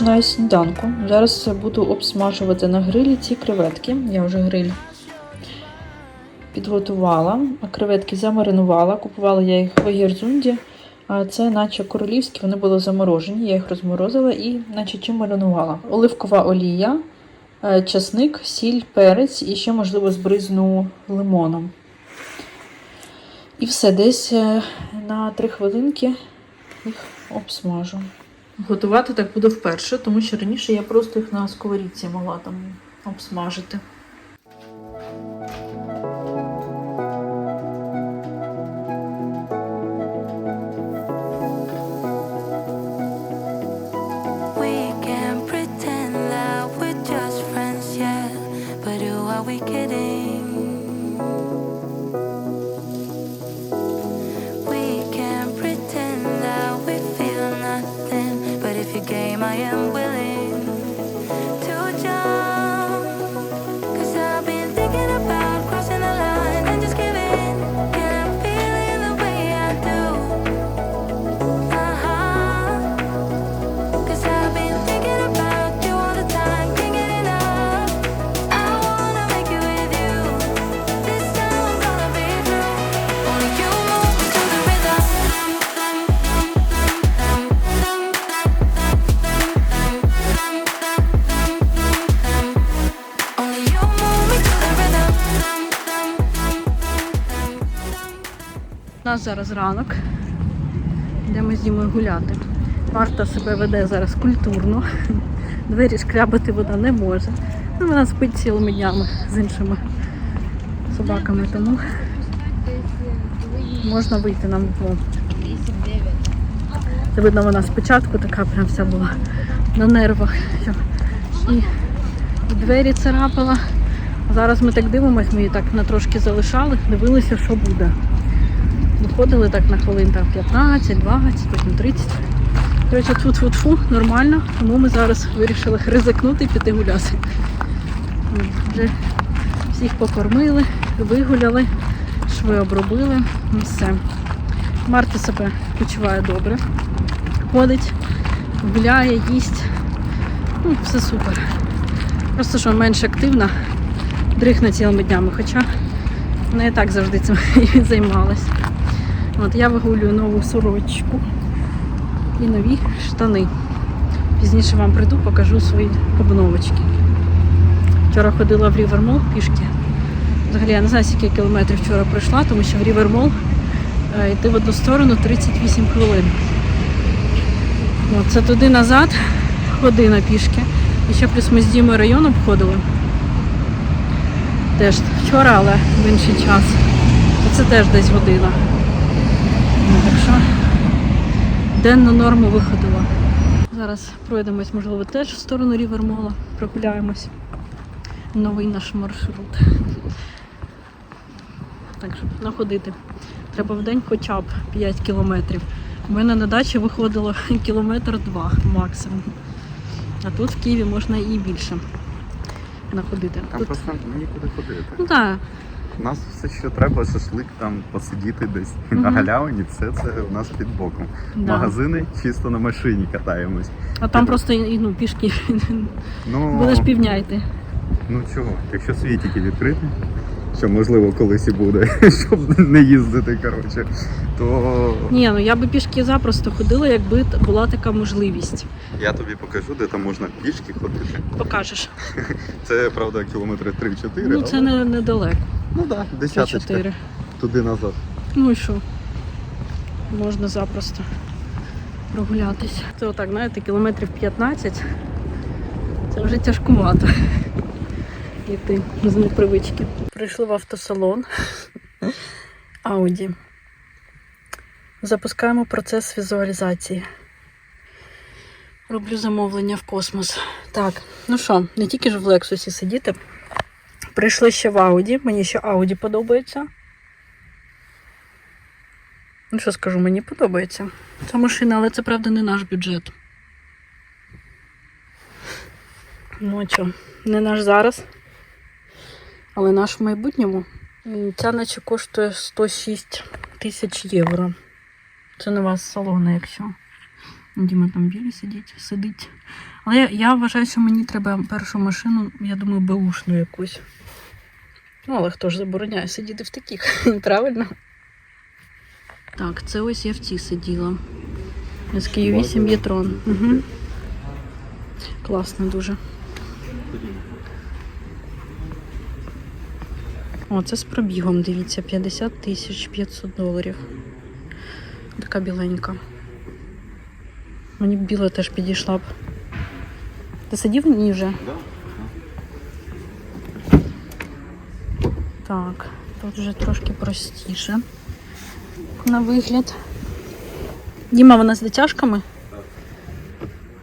починаю сніданку. Зараз буду обсмажувати на грилі ці креветки. Я вже гриль підготувала, а креветки замаринувала. Купувала я їх в Єрзунді. А це наче королівські, вони були заморожені. Я їх розморозила і наче чим маринувала. Оливкова олія, е, часник, сіль, перець і ще, можливо, збризну лимоном. І все, десь е, на 3 хвилинки їх обсмажу. Готувати так буду вперше, тому що раніше я просто їх на сковорідці могла там обсмажити. Нас зараз ранок. Йдемо з Дімою гуляти. Марта себе веде зараз культурно. Двері шкрябати вона не може. Ну, вона спить цілими днями з іншими собаками, тому можна вийти нам вдвом. Це видно, вона спочатку така прям вся була на нервах. І, і двері царапала. Зараз ми так дивимося, ми її так на трошки залишали, дивилися, що буде. Виходили так на хвилин там 15, 20, потім 30. Коротше, тфу-тфу-тфу, нормально, тому ми зараз вирішили ризикнути і піти гуляти. Вже всіх покормили, вигуляли, шви обробили, все. Марта себе почуває добре. Ходить, гуляє, їсть. Ну, все супер. Просто що менш активна, дрихне цілими днями, хоча і так завжди цим і займалась. От я вигулюю нову сорочку і нові штани. Пізніше вам прийду, покажу свої обновочки. Вчора ходила в Рівермол пішки. Взагалі я не знаю, скільки кілометрів вчора пройшла, тому що в Рівермол йти в одну сторону 38 хвилин. От, це туди назад година пішки. І ще плюс ми з Дімою район обходили. Теж вчора, але в інший час. Це теж десь година. Ну, Так що денну норму виходила. Зараз пройдемось, можливо, теж в сторону Рівермола, прогуляємось. Новий наш маршрут. Так що находити. Треба в день хоча б 5 кілометрів. У мене на дачі виходило кілометр два максимум. А тут в Києві можна і більше находити. Там Тут, просто нікуди ходити. ну так, У нас все, що треба, шашлик там посидіти десь угу. на галявині, все це у нас під боком. да. Магазини чисто на машині катаємось. А там просто і, ну, пішки Ну, будеш півняйти. ну чого, якщо світики відкриті, що можливо колись і буде, щоб не їздити, коротше, то Ні, ну я би пішки запросто ходила, якби була така можливість. я тобі покажу, де там можна пішки ходити. Покажеш. Це правда кілометри 3-4. Ну це але- не недалеко. ну да, Це десяточка. Туди назад. Ну і що? Можна запросто прогулятися. Це отак, знаєте, кілометрів 15. Це вже тяжкувато. Йти з непривички. Прийшли в автосалон Ауді. Запускаємо процес візуалізації. Роблю замовлення в космос. Так, ну що, не тільки ж в Лексусі сидіти. Прийшли ще в Ауді. Мені ще Ауді подобається. Ну, що скажу, мені подобається. Ця машина, але це правда не наш бюджет. Ну а що, не наш зараз, але наш в майбутньому. Ця наче коштує 106 тисяч євро. Це нова з салону, якщо. Діма там білі сидить, сидить. Але я, я вважаю, що мені треба першу машину, я думаю, беушну якусь. Ну, але хто ж забороняє сидіти в таких, правильно? Так, це ось я в цій сиділа. SQ 8 Єтрон. Угу. Класно дуже. О, це з пробігом, дивіться, 50 тисяч 500 доларів. Така біленька. Мені б біла теж підійшла б. Ти сидів в ній вже? Да. Так, тут вже трошки простіше. На вигляд. Діма, вона з дотяжками?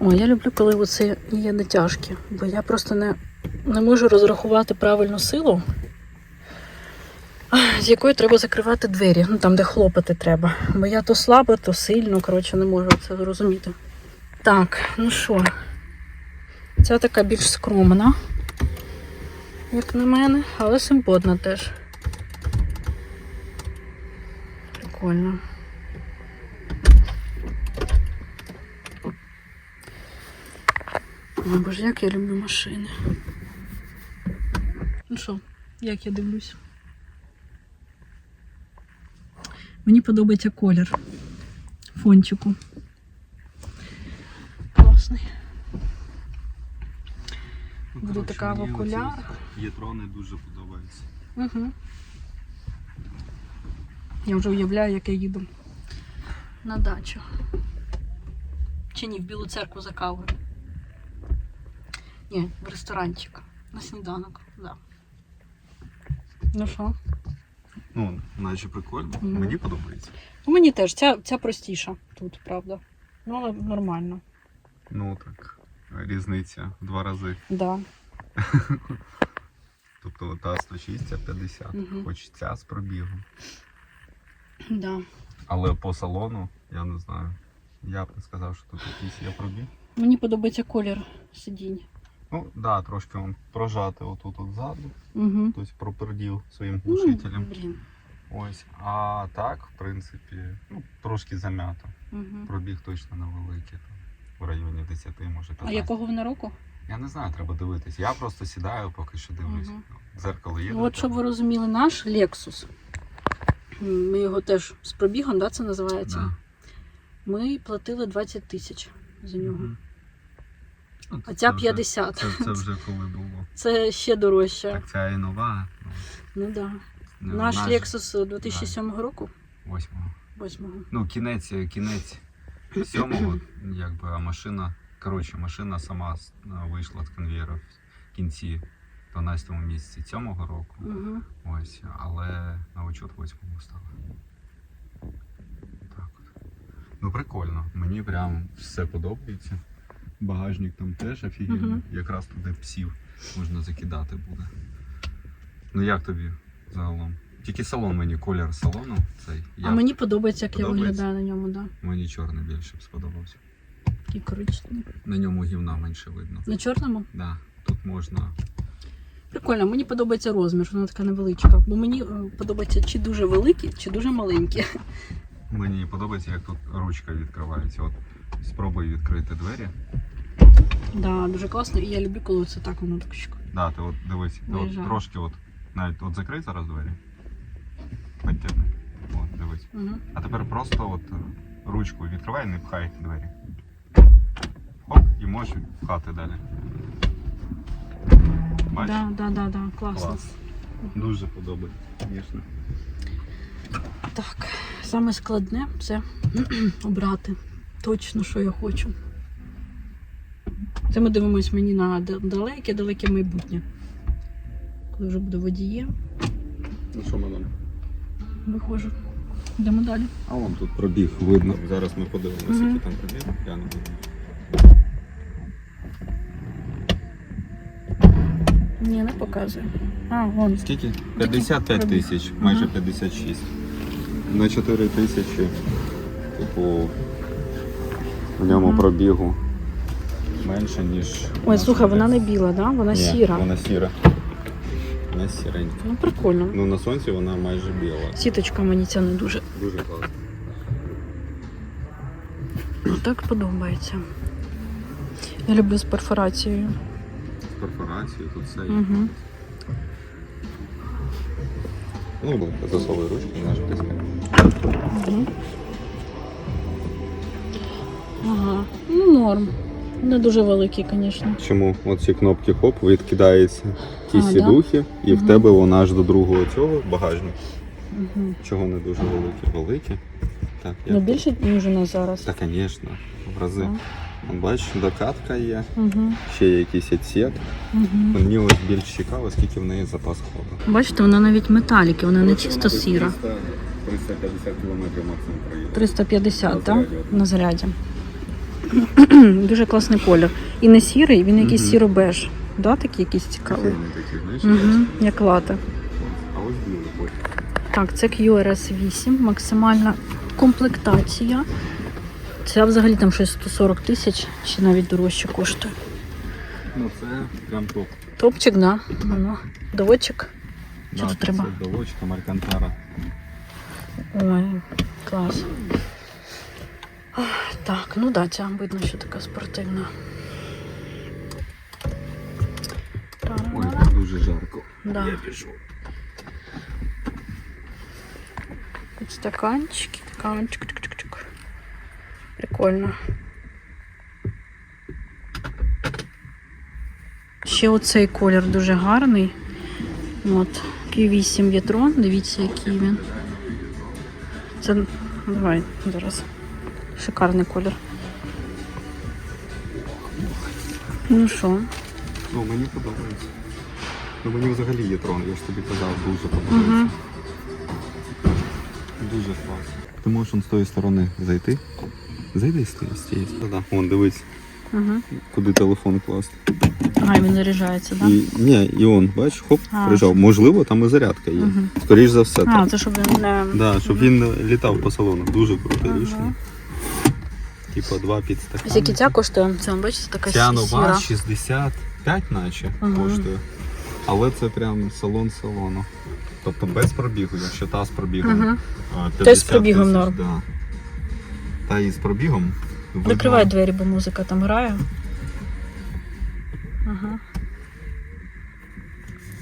О, я люблю, коли оце є дотяжки, бо я просто не, не можу розрахувати правильну силу, з якою треба закривати двері, ну там, де хлопати треба. Бо я то слабо, то сильно, коротше, не можу це зрозуміти. Так, ну що, ця така більш скромна як на мене, але симпотна теж. Прикольно. Боже, як я люблю машини. Ну що, як я дивлюсь? Мені подобається колір фончику. Класний. Буде така в окулярах. Єтрони дуже подобаються. Угу. Я вже уявляю, як я їду на дачу. Чи ні, в Білу церкву за кавою. Ні, в ресторанчик. На сніданок, да. Ну що? Ну, наче прикольно. Мгм. Мені подобається. Ну, мені теж, ця, ця простіша тут, правда. Ну, але нормально. Ну так, різниця в два рази. Да. Тобто та 106, ця 50, Мгм. хоч ця з пробігом. Да. Але по салону, я не знаю. Я б не сказав, що тут якийсь є пробіг. Мені подобається колір сидінь. Ну, да, трошки он прожати отут от ззаду, Угу. тобто пропердів своїм Ну, глушителем. блін. Ось. А так, в принципі, ну, трошки зам'ято. Угу. Пробіг точно невеликий, там, в районі 10, може 15. А якого вона року? Я не знаю, треба дивитись. Я просто сідаю, поки що дивлюсь. Мгм. Дзеркало є. Ну, от щоб ви розуміли, наш Lexus. Ми його теж з пробігом, да, це називається. Да. Ми платили 20 тисяч за нього. Мгм. Ну, А це ця вже- 50. Це, це вже коли було. Це ще дорожче. Так ця і нова. Ну, Ну да. не- Наш наш Lexus 2007 року. Восьмого. 8 Ну, кінець, кінець сьомого, якби, а машина. Коротше, машина сама вийшла з конвейера в кінці 12 місяці цього року. Угу. Ось, але на учет восьмому стала. Так от. Ну прикольно. Мені прям все подобається. Багажник там теж офігенний. Мгм. Якраз туди псів можна закидати буде. Ну як тобі загалом? Тільки салон мені, колір салону цей. Я, А мені подобається, як я виглядаю на ньому, да. Мені чорний більше б сподобався. Такий коричневий. На ньому гівна менше видно. На чорному? Да, тут можна. Прикольно, мені подобається розмір, вона така невеличка. Бо мені е, подобається чи дуже великі, чи дуже маленькі. Мені подобається, як тут ручка відкривається. От спробуй відкрити двері. Да, дуже класно. І я люблю, коли це так воно так. Да, ти от дивись, ти от трошки от навіть от закрий зараз двері. Підтягни. От, дивись. Угу. А тепер просто от е, ручку відкривай, не пхай двері. Хоп, і можеш пхати далі. Бачиш? Да, да, да, да, класно. Клас. Дуже подобається, звісно. Так, саме складне це обрати точно, що я хочу. Це ми дивимось мені на далеке-далеке майбутнє. Коли вже буду водієм, Ну що, мадам? виходжу. Йдемо далі. А вон тут пробіг видно. Зараз ми подивимося, Мгм. який там пробіг. Я не буду. Ні, не показує. А, вон. Скільки? 55 тисяч, майже 56. На 4 тисячі, типу, в ньому пробігу менше, ніж. Ой, слухай, вона не біла, да? Вона Ні, сіра. Вона сіра. Нас сіренька. Ну, прикольно. Ну на сонці вона майже біла. Сіточка мені ця не дуже. Дуже класно. Так подобається. Я люблю з перфорацією. З перфорацією тут все. є. Угу. Ну, засовуй ручки, наш тискає. Угу. Ага. Ну, норм. Не дуже великий, звісно. Чому? От ці кнопки хоп, відкидається ті А, сідухи, і Мгм. в тебе вона аж до другого цього багажник. Угу. Чого не дуже великі? Великі. Так, Ну, більше, ніж у нас зараз. Та, звісно, в рази. Так. Бачиш, докатка є, Угу. ще є якийсь відсік. Угу. Мені ось більш цікаво, скільки в неї запас ходу. Бачите, вона навіть металіки, вона не чисто сіра. 350 км максимум проїде. 350, На так? заряді. На заряді. Дуже класний колір. І не сірий, він якийсь сіро-беж. Да, такий якийсь цікавий. Угу. Як лата. А ось білий колір. Так, це QRS 8, максимальна комплектація. Це взагалі там щось 140 тисяч чи навіть дорожче коштує. Ну це прям топ. Топчик, да. Воно. Доводчик. Що тут треба? Це доводчика Маркантара. Ой, клас. Так, ну да, ця видно, що така спортивна. Ой, дуже жарко. Да. Я пішов. Тут стаканчики, стаканчик. чик-чик-чик. Прикольно. Ще оцей колір дуже гарний. От. Q8 Вітрон, дивіться, який він. Це. Давай зараз. Шикарний колір. Ну що? Ну, мені подобається. Ну мені взагалі є трон, я ж тобі казав, дуже подобається. Дуже класно. Ти можеш он з тої сторони зайти. Зайди з тієї сторони. Вон дивись, Угу. куди телефон класти. І він заряджається, так? І, ні, і он, бач, хоп, А, прижав. Можливо, там і зарядка є. Мгм. Скоріш за все. А, так. це щоб він не. Да, щоб він не літав по салону. Дуже круте рішення. Типа два Ось підстакани. Скільки ця коштує? Це, бачите, така Ця нова сіра. 65 наче Ага. коштує. Але це прям салон салону. Тобто без пробігу, якщо та з пробігом. Угу. а, Та з пробігом тисяч, норм. Да. Та і з пробігом. видно- двері, бо музика там грає. Ага.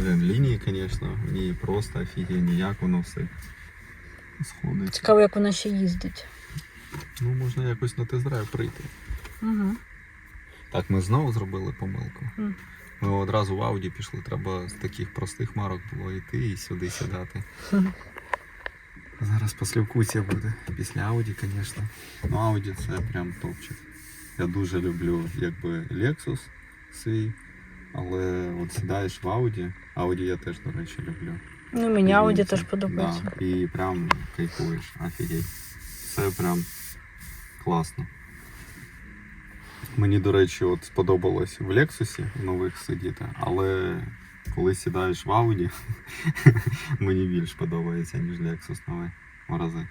Блін, лінії, звісно, в ній просто офігенні, як воно все сходить. Цікаво, як вона ще їздить. Ну, можна якось на тест-драйв прийти. Угу. Так, ми знову зробили помилку. Мгм. Ми одразу в Ауді пішли, треба з таких простих марок було йти і сюди сідати. Мгм. Зараз послівкуття буде. Після Ауді, звісно. Ну, Ауді це прям топчик. Я дуже люблю якби Lexus свій, але от сідаєш в Ауді. Ауді я теж, до речі, люблю. Ну, мені Ауді теж подобається. Да, і прям кайфуєш, офігеть. Це прям класно. Мені, до речі, от сподобалось в Лексусі нових сидіти, але коли сідаєш в Ауді, мені більш подобається, ніж Lexus новий в рази.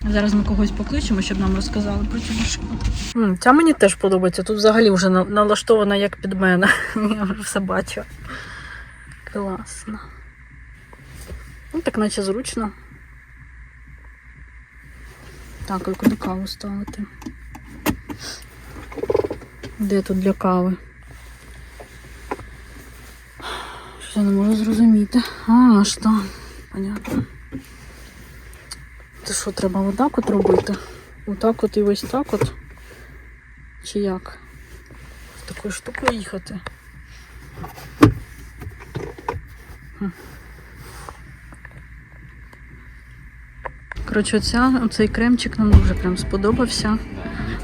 Зараз ми когось покличемо, щоб нам розказали про цю машину. Ця мені теж подобається. Тут взагалі вже налаштована як під мене. Я вже все бачу. Класно. Ну, так наче зручно. Так, а куди каву ставити? Де тут для кави? Що я не можу зрозуміти. А, аж там. Понятно. Це що, треба отак от робити? Отак от і ось так от? Чи як? З такою штукою їхати? Хм. Коротше, оця, оцей кремчик нам дуже прям сподобався.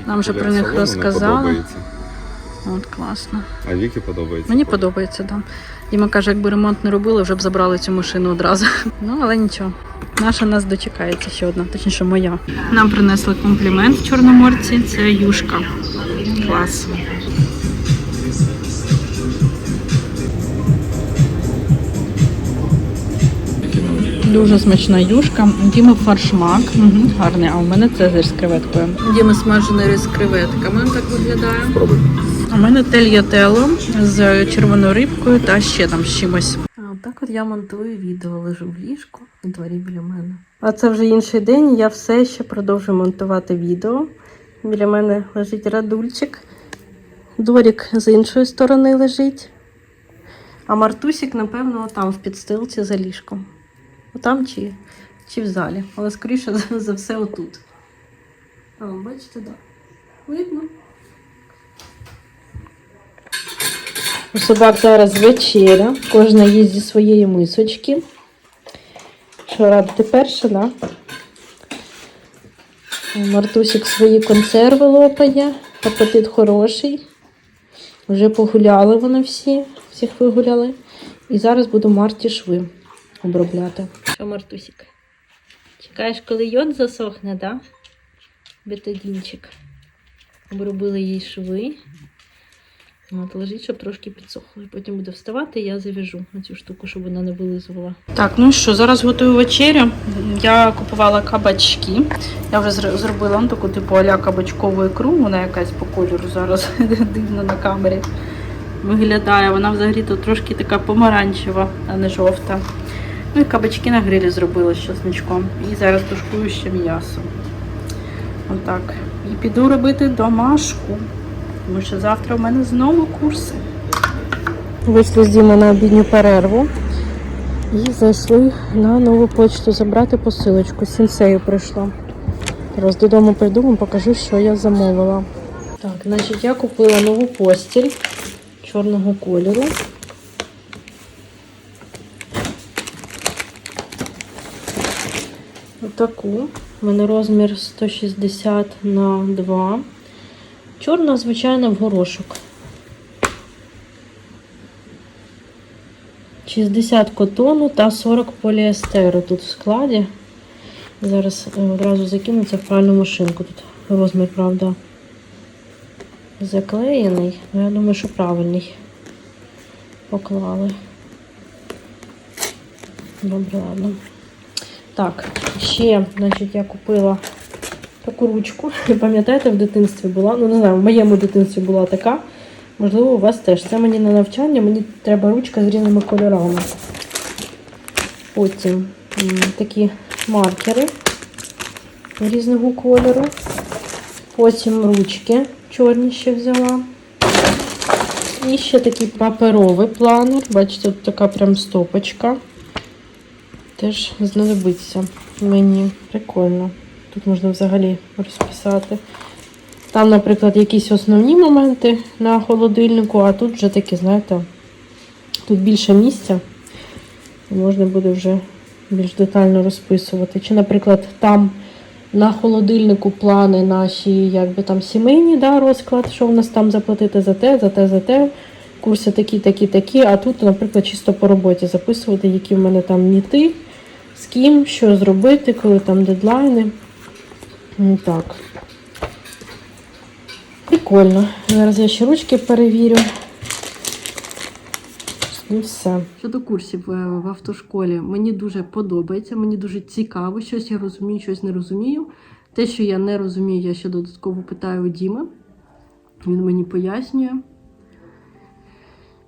Нам же про них розказали. От класно. А Вікі подобається. Мені подобається, так. Да. Діма каже, якби ремонт не робили, вже б забрали цю машину одразу. Ну, але нічого. Наша нас дочекається ще одна, точніше моя. Нам принесли комплімент в Чорноморці. Це юшка. Клас. Дуже смачна юшка. Діма фаршмак. Угу, гарний. А у мене цезарь з креветкою. Діма смажений рис з креветками. Так виглядає. Спробуй. У мене тельятело з червоною рибкою та ще там з чимось. А отак от я монтую відео, лежу в ліжку на дворі біля мене. А це вже інший день. Я все ще продовжую монтувати відео. Біля мене лежить радульчик. Дорік з іншої сторони лежить. А Мартусік, напевно, там в підстилці за ліжком. Отам чи, чи в залі. Але скоріше за, все отут. А, бачите, так. Видно. У собак зараз вечеря. Кожна їсть зі своєї мисочки. Що радити перше, да? Мартусик свої консерви лопає. Апетит хороший. Вже погуляли вони всі, всіх вигуляли. І зараз буду Марті шви обробляти. Що, Мартусик? Чекаєш, коли йод засохне, да? Бетадінчик. Обробили їй шви. От, лежить, щоб трошки підсохло. Потім буде вставати, і я зав'яжу на цю штуку, щоб вона не вилизувала. Так, ну що, зараз готую вечерю. Я купувала кабачки. Я вже зробила ну, таку типу аля кабачкову ікру. Вона якась по кольору зараз дивно на камері виглядає. Вона взагалі тут трошки така помаранчева, а не жовта. Ну і кабачки на грилі зробила з чесничком. І зараз тушкую ще м'ясо. Отак. І піду робити домашку. Тому що завтра у мене знову курси. Вийшли з Діми на обідню перерву і зайшли на нову почту забрати посилочку. Сінсею прийшла. Зараз додому прийду, вам покажу, що я замовила. Так, значить, я купила нову постіль чорного кольору. Отаку. У мене розмір 160 на 2. Чорна, звичайно, в горошок. 60 котону та 40 поліестеру тут в складі. Зараз е, одразу закинуться в пральну машинку. Тут розмір, правда, заклеєний. але Я думаю, що правильний. Поклали. Добре, ладно. Так, ще, значить, я купила таку ручку. Пам'ятаєте, в дитинстві була? Ну, не знаю, в моєму дитинстві була така. Можливо, у вас теж. Це мені на навчання, мені треба ручка з різними кольорами. Потім такі маркери різного кольору. Потім ручки чорні ще взяла. І ще такий паперовий планер. Бачите, тут така прям стопочка. Теж знадобиться мені. Прикольно. Тут можна взагалі розписати. Там, наприклад, якісь основні моменти на холодильнику, а тут вже такі, знаєте, тут більше місця. Можна буде вже більш детально розписувати. Чи, наприклад, там на холодильнику плани наші, якби там сімейні, да, розклад, що в нас там заплатити за те, за те, за те. Курси такі, такі, такі. А тут, наприклад, чисто по роботі записувати, які в мене там міти, з ким, що зробити, коли там дедлайни. Ну, Так. Прикольно. Зараз я ще ручки перевірю. І все. Щодо курсів е, в автошколі, мені дуже подобається, мені дуже цікаво, щось я розумію, щось не розумію. Те, що я не розумію, я ще додатково питаю у Діми. Він мені пояснює.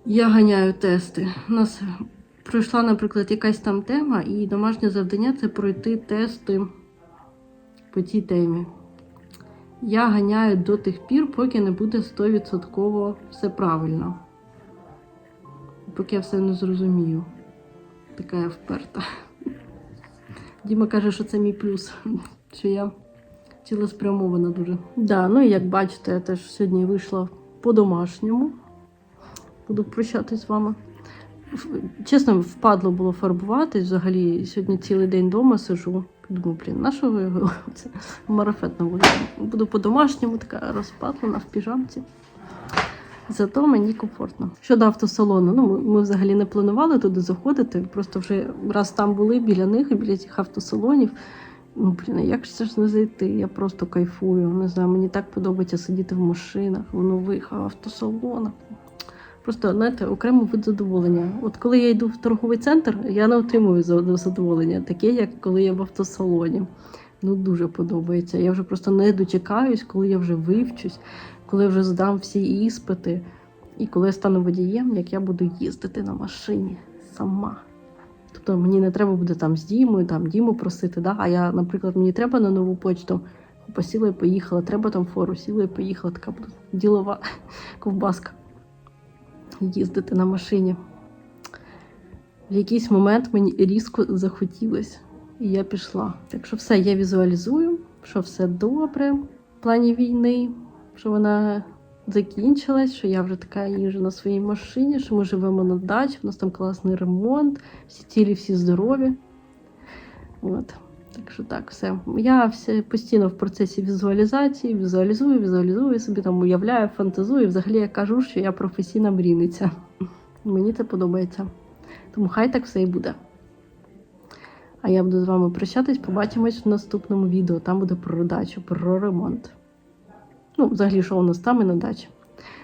Я ганяю тести. У нас пройшла, наприклад, якась там тема, і домашнє завдання це пройти тести по тій темі. Я ганяю до тих пір, поки не буде 100% все правильно. Поки я все не зрозумію. Така я вперта. Діма каже, що це мій плюс, що я цілеспрямована дуже. Да, ну і як бачите, я теж сьогодні вийшла по-домашньому. Буду прощатись з вами. Чесно, впадло було фарбуватись. Взагалі, сьогодні цілий день вдома сижу. Думаю, блін, на що ви це марафет на вулиці? Буду по-домашньому, така розпатлена в піжамці. Зато мені комфортно. Щодо автосалону, ну ми, ми взагалі не планували туди заходити. Просто вже раз там були біля них, біля цих автосалонів. Ну, блін, як ж це ж не зайти? Я просто кайфую. Не знаю, мені так подобається сидіти в машинах, в нових автосалонах. Просто знаєте, окремий вид задоволення. От коли я йду в торговий центр, я не отримую задоволення, таке, як коли я в автосалоні. Ну, дуже подобається. Я вже просто не дочекаюсь, коли я вже вивчусь, коли я вже здам всі іспити, і коли я стану водієм, як я буду їздити на машині сама. Тобто мені не треба буде там з Дімою, там Діму просити, да? а я, наприклад, мені треба на нову почту, посіла і поїхала, треба там фору, сіла і поїхала, така ділова ковбаска. Їздити на машині. В якийсь момент мені різко захотілося, і я пішла. Так що все, я візуалізую, що все добре в плані війни, що вона закінчилась, що я вже така їжджу на своїй машині, що ми живемо на дачі, у нас там класний ремонт, всі цілі, всі здорові. От. Так що так, все. Я все постійно в процесі візуалізації, візуалізую, візуалізую, собі там уявляю, фантазую. Взагалі я кажу, що я професійна мрійниця. Мені це подобається. Тому хай так все і буде. А я буду з вами прощатись, побачимось в наступному відео. Там буде про дачу, про ремонт. Ну, взагалі, що у нас там і на дачі.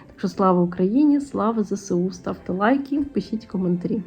Так що слава Україні, слава ЗСУ. Ставте лайки, пишіть коментарі.